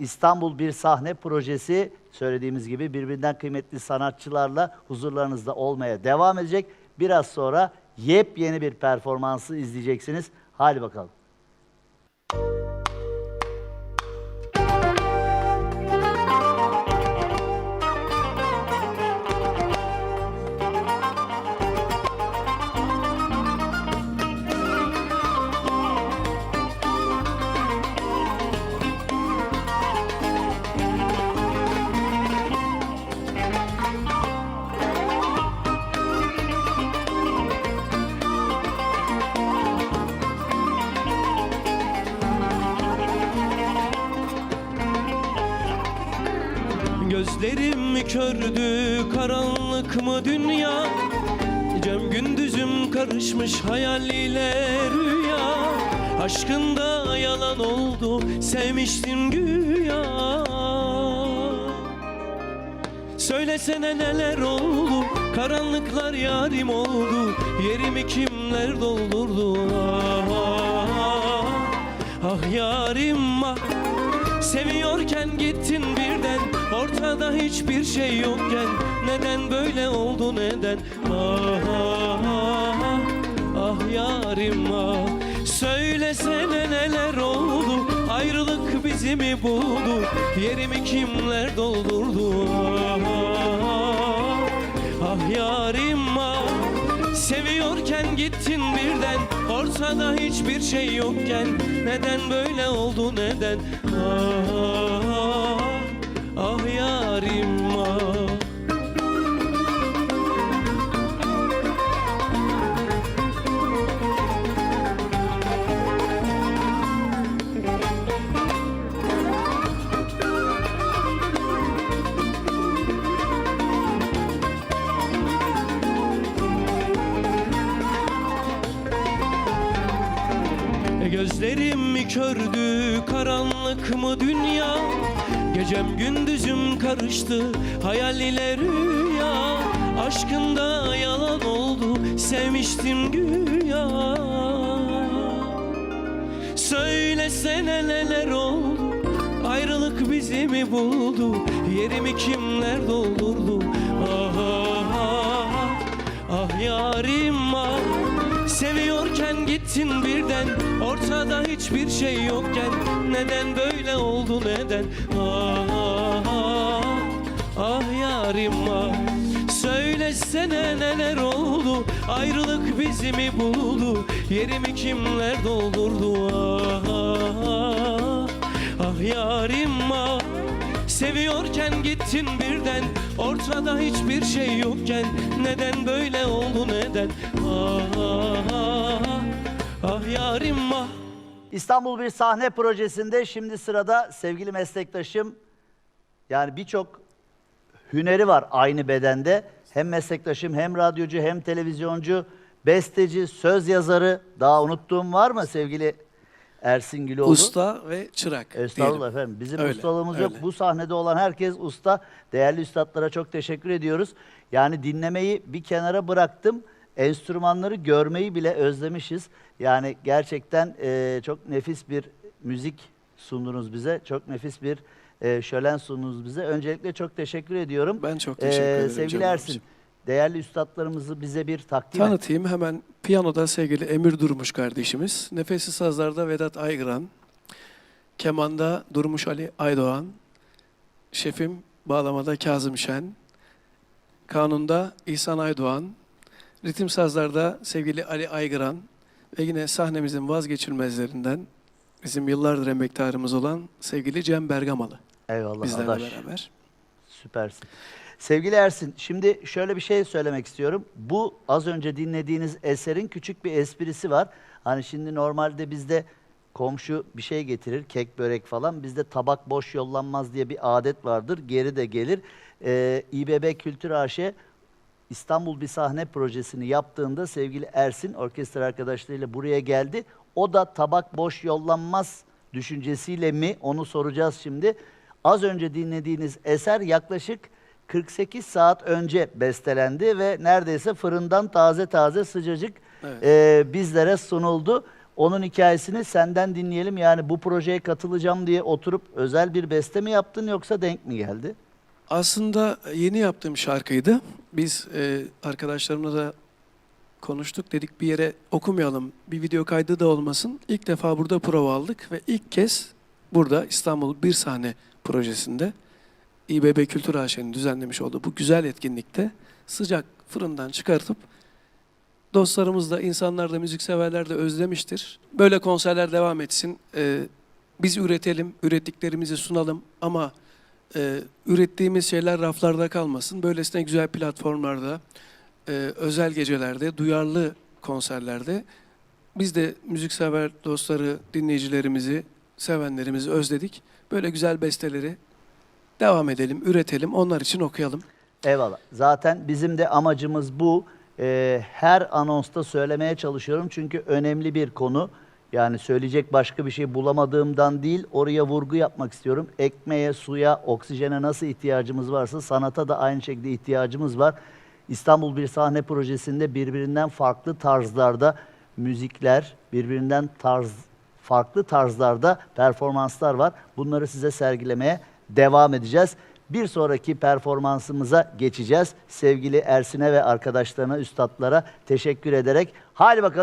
İstanbul Bir Sahne projesi söylediğimiz gibi birbirinden kıymetli sanatçılarla huzurlarınızda olmaya devam edecek. Biraz sonra yepyeni bir performansı izleyeceksiniz. Hadi bakalım. Gözlerim mi kördü karanlık mı dünya Gecem gündüzüm karışmış hayal ile rüya Aşkında yalan oldu sevmiştim güya Söylesene neler oldu Karanlıklar yarim oldu Yerimi kimler doldurdu ah, ah, ah yarim ah Seviyorken gittin birden Ortada hiçbir şey yokken. Neden böyle oldu neden? Ah ah ah Ah. Yarim ah. Söylesene neler oldu? Ayrılık bizi mi buldu? Yerimi kimler doldurdu? Ah ah. Ah yarim ah Seviyorken gittin birden. Ortada hiçbir şey yokken. Neden böyle oldu neden? Ah, ah, ah Gözlerim mi kördü karanlık mı dünya? Gecem gündüzüm karıştı hayal ile rüya. Aşkında yalan oldu sevmiştim güya. Söylesene neler oldu Ayrılık bizi mi buldu? Yerimi kimler doldurdu? Ah ah ah Ah yarim ah Seviyorken gittin birden Ortada hiçbir şey yokken. Neden böyle oldu neden? Ah ah ah. Ah yarim ah Söylesene neler oldu? Ayrılık bizi mi buldu? Yerimi kimler doldurdu? Ah ah ah. Ah yarim ah Seviyorken gittin birden. Ortada hiçbir şey yokken. Neden böyle oldu neden? Ah ah ah yarim ah İstanbul Bir Sahne projesinde şimdi sırada sevgili meslektaşım yani birçok hüneri var aynı bedende. Hem meslektaşım hem radyocu hem televizyoncu, besteci, söz yazarı. Daha unuttuğum var mı sevgili Ersin Güloğlu? Usta ve çırak. Estağfurullah diyelim. efendim. Bizim Öyle, ustalığımız yok. öyle. Bu sahnede olan herkes usta. Değerli üstadlara çok teşekkür ediyoruz. Yani dinlemeyi bir kenara bıraktım. Enstrümanları görmeyi bile özlemişiz. Yani gerçekten eee, çok nefis bir müzik sundunuz bize. Çok nefis bir eee, şölen sundunuz bize. Öncelikle çok teşekkür ediyorum. Ben çok teşekkür Eee, ederim Sevgili canım Ersin, abicim. değerli üstadlarımızı bize bir takdim et. Tanıtayım hemen piyanoda sevgili Emir Durmuş kardeşimiz. Nefesi sazlarda Vedat Aygıran. Kemanda Durmuş Ali Aydoğan. Şefim bağlamada Kazım Şen. Kanunda İhsan Aydoğan. Ritim sazlarda sevgili Ali Aygıran. Ve yine sahnemizin vazgeçilmezlerinden bizim yıllardır emektarımız olan sevgili Cem Bergamalı. Eyvallah Bizlerle adaş. beraber. Süpersin. Sevgili Ersin, şimdi şöyle bir şey söylemek istiyorum. Bu az önce dinlediğiniz eserin küçük bir esprisi var. Hani şimdi normalde bizde komşu bir şey getirir, kek, börek falan. Bizde tabak boş yollanmaz diye bir adet vardır. Geri de gelir. Ee, İBB Kültür AŞ İstanbul Bir Sahne projesini yaptığında sevgili Ersin orkestra arkadaşlarıyla buraya geldi. O da tabak boş yollanmaz düşüncesiyle mi onu soracağız şimdi. Az önce dinlediğiniz eser yaklaşık 48 saat önce bestelendi ve neredeyse fırından taze taze sıcacık Evet. e, bizlere sunuldu. Onun hikayesini senden dinleyelim. Yani bu projeye katılacağım diye oturup özel bir beste mi yaptın yoksa denk mi geldi? Aslında yeni yaptığım şarkıydı. Biz e, arkadaşlarımla da konuştuk. Dedik bir yere okumayalım. Bir video kaydı da olmasın. İlk defa burada prova aldık ve ilk kez burada İstanbul Bir Sahne projesinde İBB Kültür AŞ'nin düzenlemiş olduğu bu güzel etkinlikte sıcak fırından çıkartıp dostlarımız da, insanlar da, müzikseverler de özlemiştir. Böyle konserler devam etsin. Ee, biz üretelim, ürettiklerimizi sunalım ama e, ürettiğimiz şeyler raflarda kalmasın. Böylesine güzel platformlarda, e, özel gecelerde, duyarlı konserlerde biz de müziksever dostları, dinleyicilerimizi, sevenlerimizi özledik. Böyle güzel besteleri devam edelim, üretelim, onlar için okuyalım. Eyvallah. Zaten bizim de amacımız bu. Ee, her anonsta söylemeye çalışıyorum çünkü önemli bir konu. Yani söyleyecek başka bir şey bulamadığımdan değil, oraya vurgu yapmak istiyorum. Ekmeğe, suya, oksijene nasıl ihtiyacımız varsa sanata da aynı şekilde ihtiyacımız var. İstanbul Bir Sahne Projesi'nde birbirinden farklı tarzlarda müzikler, birbirinden tarz farklı tarzlarda performanslar var. Bunları size sergilemeye devam edeceğiz. Bir sonraki performansımıza geçeceğiz. Sevgili Ersin'e ve arkadaşlarına, üstadlara teşekkür ederek. Hadi bakalım.